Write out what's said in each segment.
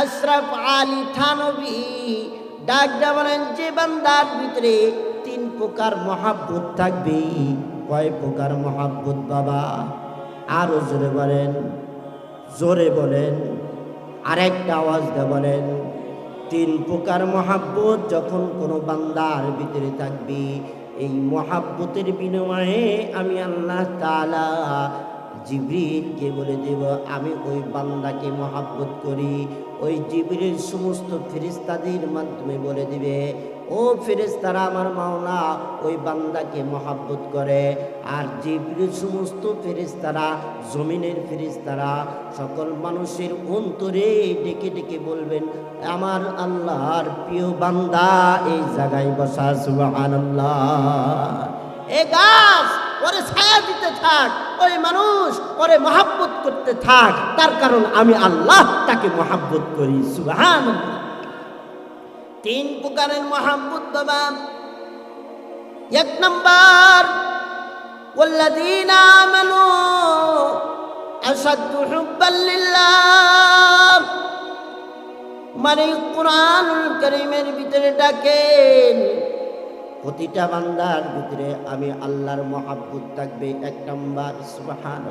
আশরাফ আলী থানবী ডাকটা বলেন, যে বান্দার ভিতরে তিন প্রকার মহাব্বত থাকবে। কয় প্রকার মহাব্বত বাবা? আরও জোরে বলেন জোরে বলেন। আরেকটা আওয়াজ দিয়ে বলেন, তিন প্রকার মহাব্বত যখন কোনো বান্দার ভিতরে থাকবে, এই মহাব্বতের বিনিময়ে আমি আল্লাহ তাআলা জিবরিলকে বলে দেব, আমি ওই বান্দাকে মহাব্বত করি। ওই জিবরিল সমস্ত ফেরেশতাদের মাধ্যমে বলে দিবে, ও ফেরেশতারা আমার মাওলা, ওই বান্দাকে মহাব্বত করে। আর জিবরিল সমস্ত ফেরিস্তারা জমিনের ফেরেশতারা, সকল মানুষের অন্তরে ডেকে ডেকে বলবেন, আমার আল্লাহর প্রিয় বান্দা, এই জায়গায় বসা, সুবহানাল্লাহ। এ গাছ! ওরে ছায়া দিতে থাক ওই মানুষ ওরে মহাব্বত করতে থাক তার কারণ আমি আল্লাহ তাকে মহাব্বত করি সুবহান তিন প্রকারের মহাব্বত বাবা এক নম্বর والذين آمنوا أشد حبا لله মানে কোরআনুল করিমের ভিতরে ডাকেন প্রতিটা বান্দার ভিতরে আমি আল্লাহর মহাব্বত থাকবে এক নম্বর সুবাহান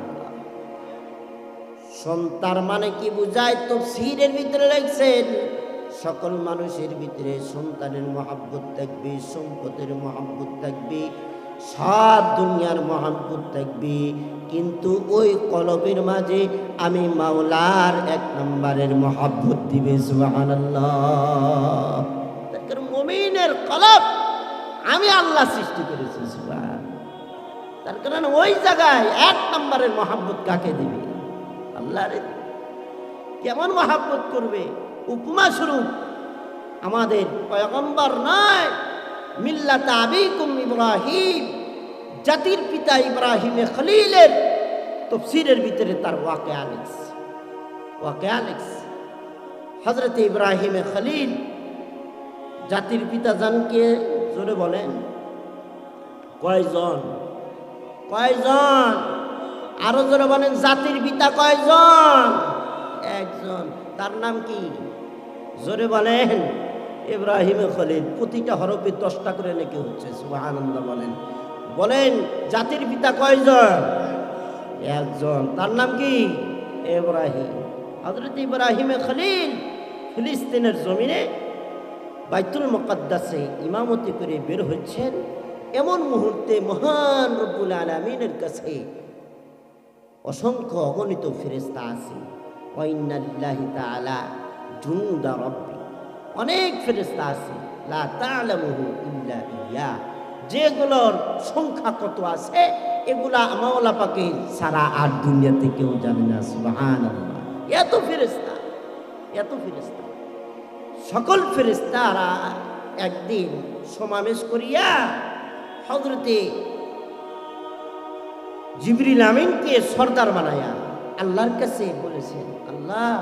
সন্তান মানে কি বুঝায়? তো সিরের ভিতরে লেগছেন সকল মানুষের ভিতরে সন্তানের মহাব্বত থাকবে, সম্পদের মহাব্বত থাকবে সব দুনিয়ার মহাব্বত থাকবে। কিন্তু ওই কলবের মাঝে আমি মাওলার এক নম্বরের মহাব্বত দিবে কারণ মুমিনের কলব। আমি আল্লাহ সৃষ্টি করেছি তার কারণে ওই জায়গায় এক নম্বরের মহাব্বত কাকে দিবে? আল্লাহ কেমন মহাব্বত করবে? উপমা স্বরূপ আমাদের পয়গম্বর নয়, মিল্লাত আবিকুম ইব্রাহিম, জাতির পিতা ইব্রাহিমে খলিলের তফসিরের ভিতরে তার ওয়াকে আলেক্স। ওয়াকে আলেক্স হজরত ইব্রাহিমে খলিল, জাতির পিতা জানকে জোরে বলেন কয়জন? কয়জন? আরও জোরে বলেন, জাতির পিতা কয়জন? একজন। তার নাম কি? জোরে বলেন, ইব্রাহিম খলিল। প্রতিটা হরফে দশটা করে নাকি হচ্ছে, সুবহানাল্লাহ বলেন। বলেন, জাতির পিতা কয়জন? একজন। তার নাম কি? ইব্রাহিম। হজরত ইব্রাহিমে খলিল ফিলিস্তিনের জমিনে বাইতুল মুকদ্দাসে ইমামতি করে বের হচ্ছেন এমন মুহূর্তে মহান রব্বুল আলমিনের কাছে অসংখ্য অগণিত ফেরেস্তা আছে। অনেক ফেরেস্তা আছে। যেগুলোর সংখ্যা কত আছে, এগুলা মাওলা পাকে সারা আর দুনিয়াতে কেউ জানে না। সুবহানাল্লাহ। এত ফেরেস্তা এত ফেরেস্তা সকল ফেরিস্তারা একদিন সমাবেশ করিয়া হজরতে জিবরিল আমিনকে সর্দার বানায়া আল্লাহর কাছে বলেছেন, আল্লাহ,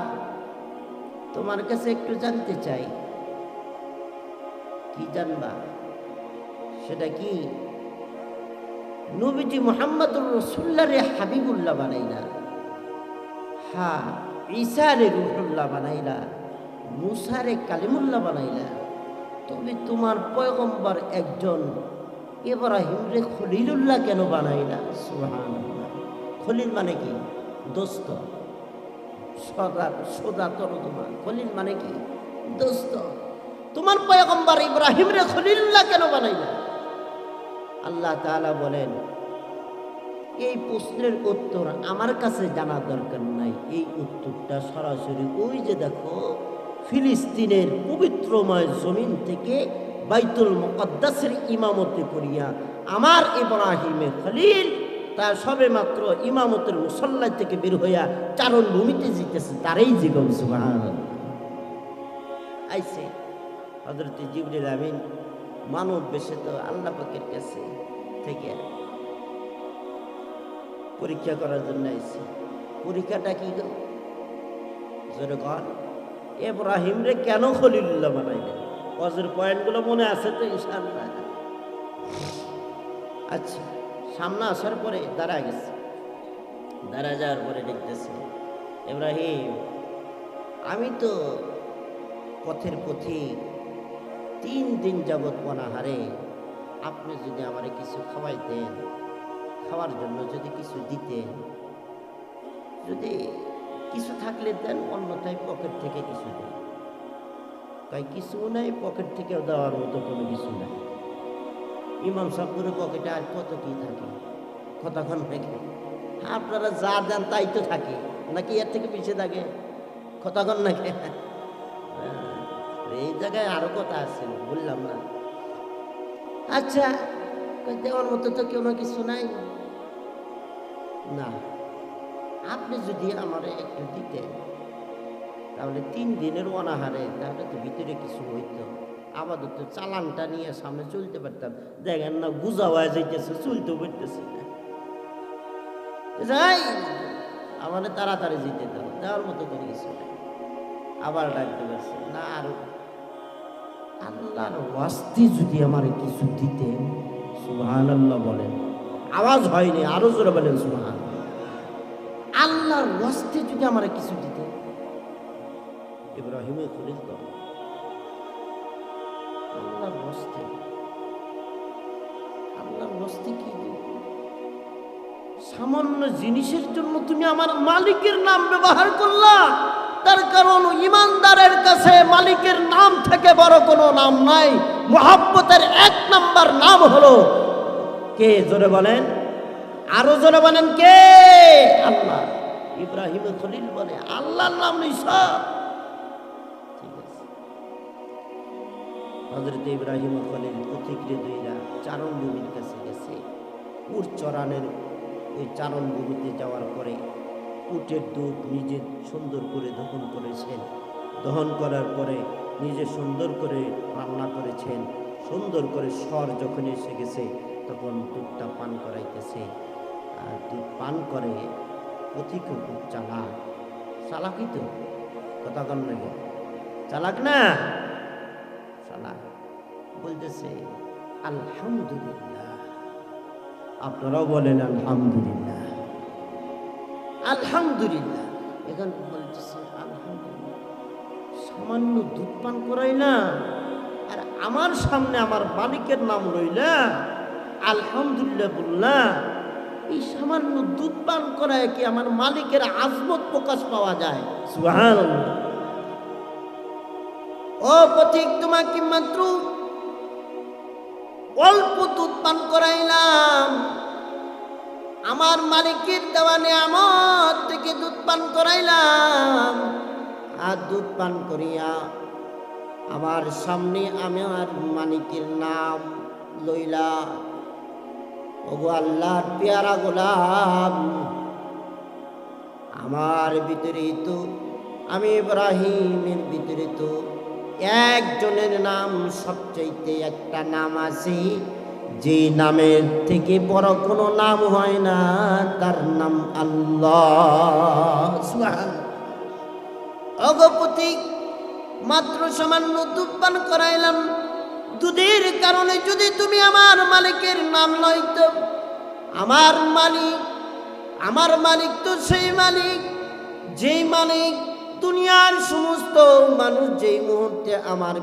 তোমার কাছে একটু জানতে চাই। কি জানবা? সেটা কি? নবীজি মোহাম্মদুর রসুল্লারে হাবিবুল্লাহ বানাইলা। হ্যাঁ ঈসারে রুহুল্লাহ বানাইলা। মুসারে কালিমুল্লাহ বানাইলা তবে তোমার পয়গম্বর একজন ইব্রাহিম রে খলিলুল্লাহ কেন বানাইলা? সুবহানাল্লাহ। খলিল মানে কি? দোস্ত। সদা সদা তর তোমার। খলিল মানে কি? দোস্ত। তোমার পয়গম্বর ইব্রাহিম রে খলিলুল্লাহ কেন বানাইলা? আল্লাহ তালা বলেন, এই প্রশ্নের উত্তর আমার কাছে জানা দরকার নাই। এই উত্তরটা সরাসরি ওই যে দেখো ফিলিস্তিনের পবিত্রময় জমিন থেকে বাইতুল মুকদ্দাসের ইমামতি করিয়া আমার ইব্রাহিমে খলিল তার সবে মাত্র ইমামতের মুসল্লা থেকে বের হইয়া চারণ ভূমিতে জিতেছে, তারই জীবন সুবহান আইসে হজরত জিবরিল আমিন, মানব বেশে তো আল্লাহ পাকের কাছে থেকে পরীক্ষা করার জন্য আইসে পরীক্ষাটা কি জোরে কর এব্রাহিম রে কেন খলিলুল্লাহ বানাইলেন? অজের পয়েন্টগুলো মনে আছে তো? ইনশাআল্লাহ আচ্ছা সামনে আসার পরে দাঁড়া গেছে। দাঁড়া যাওয়ার পরে দেখতেছে এব্রাহিম আমি তো পথের পথে তিন দিন যাবৎ অনাহারে, আপনি যদি আমারে কিছু খাওয়াইতেন, খাওয়ার জন্য যদি কিছু দিতেন, যদি কিছু থাকলে দেন, অন্যথায় পকেট থেকে কিছু দেন। তাই কিছু নাই পকেট থেকেও দেওয়ার মতো কোনো কিছু নাই। ইমাম সাহেবের পকেটে আর কত কি থাকে? কতক্ষণ থাকে? আপনারা যা দেন তাই তো থাকে, নাকি এর থেকে পিছিয়ে থাকে? কতক্ষণ নাকি এই জায়গায় আরও কথা আছে, বললাম না। আচ্ছা দেওয়ার মতো তো কোনো কিছু নাই? না। আপনি যদি আমার একটু দিতেন, তাহলে তিন দিনের অনাহারে তাহলে তো ভিতরে কিছু হইতো। আপাতত চালানটা নিয়ে সামনে চলতে পারতাম। দেখেন না হয়ে যাইতেছে চলতে পারতেছি না। যাই, আমার তাড়াতাড়ি যেতে দাও, দেওয়ার মতো করে নাই। আবার ডাকতে পারছে না, আর আল্লাহর ওয়াস্তে যদি আমার কিছু দিতেন সুবহান আল্লাহ বলেন। আওয়াজ হয়নি, আরও জোরে বলেন সুবহান আল্লাহর ওয়াস্তে যদি আমার কিছু দিতেন ইব্রাহিমে খলিল তো আল্লাহর ওয়াস্তে। আল্লাহর ওয়াস্তে কি সামান্য জিনিসের জন্য তুমি আমার মালিকের নাম ব্যবহার করলা। তার কারণ ইমানদারের কাছে মালিকের নাম থেকে বড় কোনো নাম নাই। মোহাব্বতের এক নাম্বার নাম হলো কে? জোরে বলেন। আরও জোরে বলেন কে? আল্লাহ। ইব্রাহিম খলিল বলে, আল্লাহর নাম নিস হজরত ইব্রাহিম খলিল প্রতিক্রিয়া দুইরা চারণ ভূমির কাছে গেছে। উট চরানের ওই চারণ ভূমিতে যাওয়ার পরে উটের দুধ নিজে সুন্দর করে দহন করেছেন। দহন করার পরে নিজে সুন্দর করে রান্না করেছেন। সুন্দর করে স্বর যখন এসে গেছে, তখন দুধটা পান করাইতেছে। আর দুধ পান করে খুব চালাক। চালাকই তো? কথা কন নাকি চালাক না? চালাক। বলতেছে, আলহামদুলিল্লাহ। আপনারাও বলেন, আলহামদুলিল্লাহ। আলহামদুলিল্লাহ। এখন বলতেছে, আলহামদুলিল্লাহ। সামান্য দুধ পান করাই না। আর আমার সামনে আমার মালিকের নাম লইলা আলহামদুলিল্লাহ বললা। এই সামান্য দুধ পান করায় কি আমার মালিকের আজমত প্রকাশ পাওয়া যায়? ও পথিক তোমাকে মাত্র অল্প দুধ পান করাইলাম? আমার মালিকের দেওয়া আমার থেকে দুধ পান করাইলাম। আর দুধ পান করিয়া আমার সামনে আমি আর মালিকের নাম লইলা ওগো আল্লাহর পেয়ারা গোলাম, আমার ভিতরে তো আমি ইব্রাহিমের ভিতরে তো একজনের নাম সবচাইতে একটা নাম আছে, যে নামের থেকে বড় কোনো নাম হয় না, তার নাম আল্লাহ। অগপতি মাত্র সামান্য দুধ পান করাইলাম দুধের কারণে যদি তুমি আমার মালিকের নাম লইত আমার মালিক আমার মালিক তো সেই মালিক, যেই মালিক দুনিয়ার সমস্ত মানুষ যেই মুহূর্তে আমার